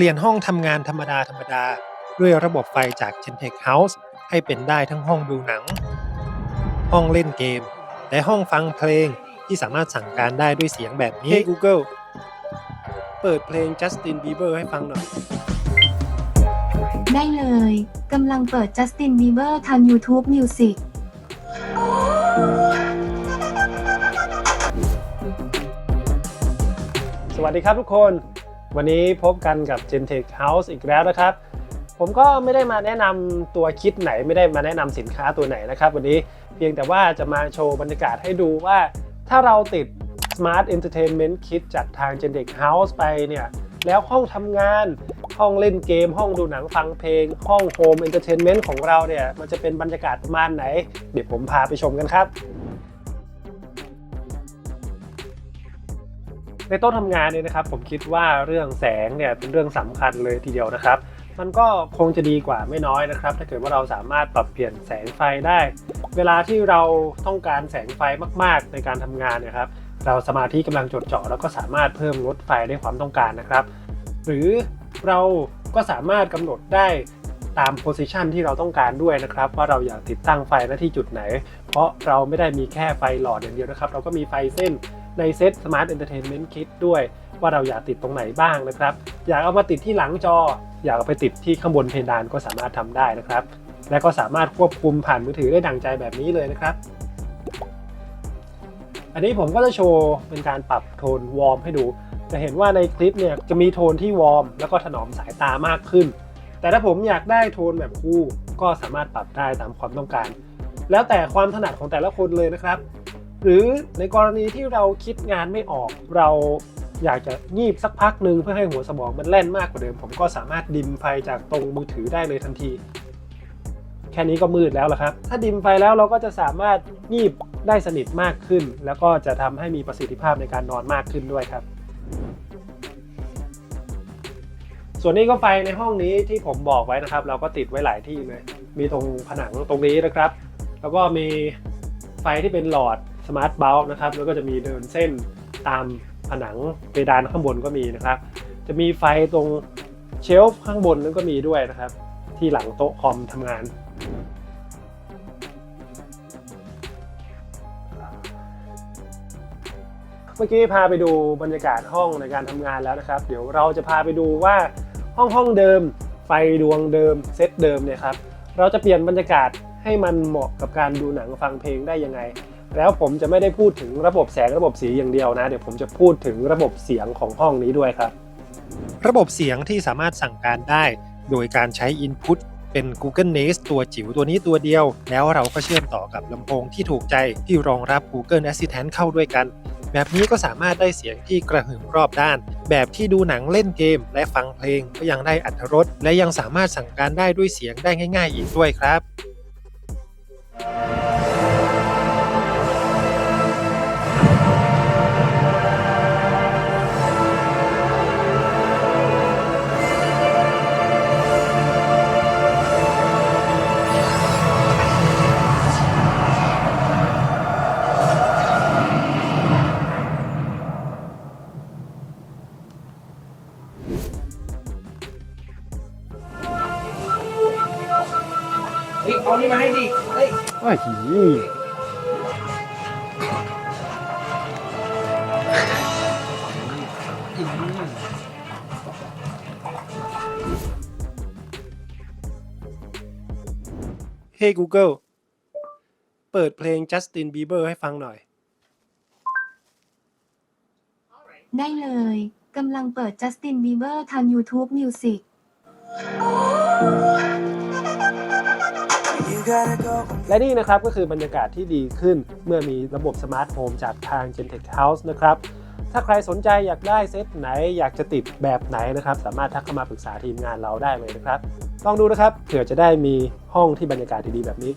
ลี่ยนห้องทำงานธรรมดาธรรมดา ด้วยระบบไฟจาก Gentech House ให้เป็นได้ทั้งห้องดูหนัง ห้องเล่นเกม และห้องฟังเพลงที่สามารถสั่งการได้ด้วยเสียงแบบนี้ Hey Google เปิดเพลง Justin Bieber ให้ฟังหน่อย ได้เลย กำลังเปิด Justin Bieber ทาง YouTube Music สวัสดีครับทุกคน วันนี้พบกันกับ Gentech House อีกแล้วนะครับ ผมก็ไม่ได้มาแนะนำตัวคิดไหนไม่ได้มาแนะนำสินค้าตัวไหนนะครับ วันนี้เพียงแต่ว่าจะมาโชว์บรรยากาศให้ดูว่า ถ้าเราติด Smart Entertainment Kit จากทาง Gentech House ไปเนี่ยแล้วห้องทำงาน ห้องเล่นเกม ห้องดูหนังฟังเพลง ห้อง Home Entertainment ของเราเนี่ย มันจะเป็นบรรยากาศประมาณไหน เดี๋ยวผมพาไปชมกันครับ ในโต๊ะทำงานเนี่ยนะครับผมคิดว่าเรื่องแสงเนี่ยเป็นเรื่องสำคัญเลยทีเดียวนะครับ มันก็คงจะดีกว่าไม่น้อยนะครับ ถ้าเกิดว่าเราสามารถปรับเปลี่ยนแสงไฟได้ เวลาที่เราต้องการแสงไฟมาก ๆ ในการทำงานนะครับ เราสมาธิกำลังจดจ่อแล้วก็สามารถเพิ่มลดไฟได้ความต้องการนะครับ หรือเราก็สามารถกำหนดได้ ตามโพสิชันที่เราต้องการด้วยนะครับ ว่าเราอยากติดตั้งไฟหน้าที่จุดไหน เพราะเราไม่ได้มีแค่ไฟหลอดอย่างเดียวนะครับ เราก็มีไฟเส้นในเซต Smart Entertainment Kit ด้วยว่าเราอยากติดตรงไหนบ้างนะครับ อยากเอามาติดที่หลังจอ อยากเอาไปติดที่ข้างบนเพดานก็สามารถทำได้นะครับ และก็สามารถควบคุมผ่านมือถือได้ดังใจแบบนี้เลยนะครับ อันนี้ผมก็จะโชว์เป็นการปรับโทนวอร์มให้ดู จะเห็นว่าในคลิปเนี่ยจะมีโทนที่วอร์มแล้วก็ถนอมสายตามากขึ้น แต่ถ้าผมอยากได้โทนแบบคู่ก็สามารถปรับได้ตามความต้องการ แล้วแต่ความถนัดของแต่ละคนเลยนะครับ หรือในกรณีที่เราคิดงานไม่ออกเราอยากจะงีบสักพักหนึ่งเพื่อให้หัวสมองมันแล่นมากกว่าเดิม ผมก็สามารถดิมไฟจากตรงมือถือได้เลยทันที แค่นี้ก็มืดแล้วล่ะครับ ถ้าดิมไฟแล้วเราก็จะสามารถงีบได้สนิทมากขึ้น แล้วก็จะทำให้มีประสิทธิภาพในการนอนมากขึ้นด้วยครับ ส่วนนี้ก็ไฟในห้องนี้ที่ผมบอกไว้นะครับ เราก็ติดไว้หลายที่เลย มีตรงผนังตรงนี้นะครับ แล้วก็มีไฟที่เป็นหลอดสมาร์ทเบลนะครับ แล้วก็จะมีเดินเส้นตามผนังเพดานข้างบนก็มีนะครับ จะมีไฟตรงเชลฟ์ข้างบนนั้นก็มีด้วยนะครับ ที่หลังโต๊ะคอมทำงาน เมื่อกี้พาไปดูบรรยากาศห้องในการทำงานแล้วนะครับ เดี๋ยวเราจะพาไปดูว่า ห้องห้องเดิม ไฟดวงเดิมเซตเดิมเนี่ยครับเราจะเปลี่ยนบรรยากาศให้มันเหมาะกับการดูหนังฟังเพลงได้ยังไง แล้วผมจะไม่ได้พูดถึงระบบแสงระบบสีอย่างเดียวนะ เดี๋ยวผมจะพูดถึงระบบเสียงของห้องนี้ด้วยครับ ระบบเสียงที่สามารถสั่งการได้ โดยการใช้ Input เป็น Google Nest ตัวจิ๋วตัวนี้ตัวเดียว แล้วเราก็เชื่อมต่อกับลำโพงที่ถูกใจที่รองรับ Google Assistant เข้าด้วยกัน แบบนี้ก็สามารถได้เสียงที่กระหึ่มรอบด้าน แบบที่ดูหนังเล่นเกม และฟังเพลงก็ยังได้อัตรรสและยังสามารถสั่งการได้ด้วยเสียงได้ง่าย ๆ อีกด้วยครับเฮ้ เอานี่มาให้ดิเฮ้ยอ้าวหีเฮ้ Google เปิดเพลง Justin Bieber ให้ฟังหน่อย ได้เลยกำลังเปิด Justin Bieber ทาง YouTube Music และนี่นะครับก็คือบรรยากาศที่ดีขึ้น เมื่อมีระบบสมาร์ทโฮมจากทาง Gentech House นะครับถ้าใครสนใจอยากได้เซตไหนอยากจะติดแบบไหนนะครับ สามารถทักเข้ามาปรึกษาทีมงานเราได้เลยนะครับ ลองดูนะครับเผื่อจะได้มีห้องที่บรรยากาศดีๆแบบนี้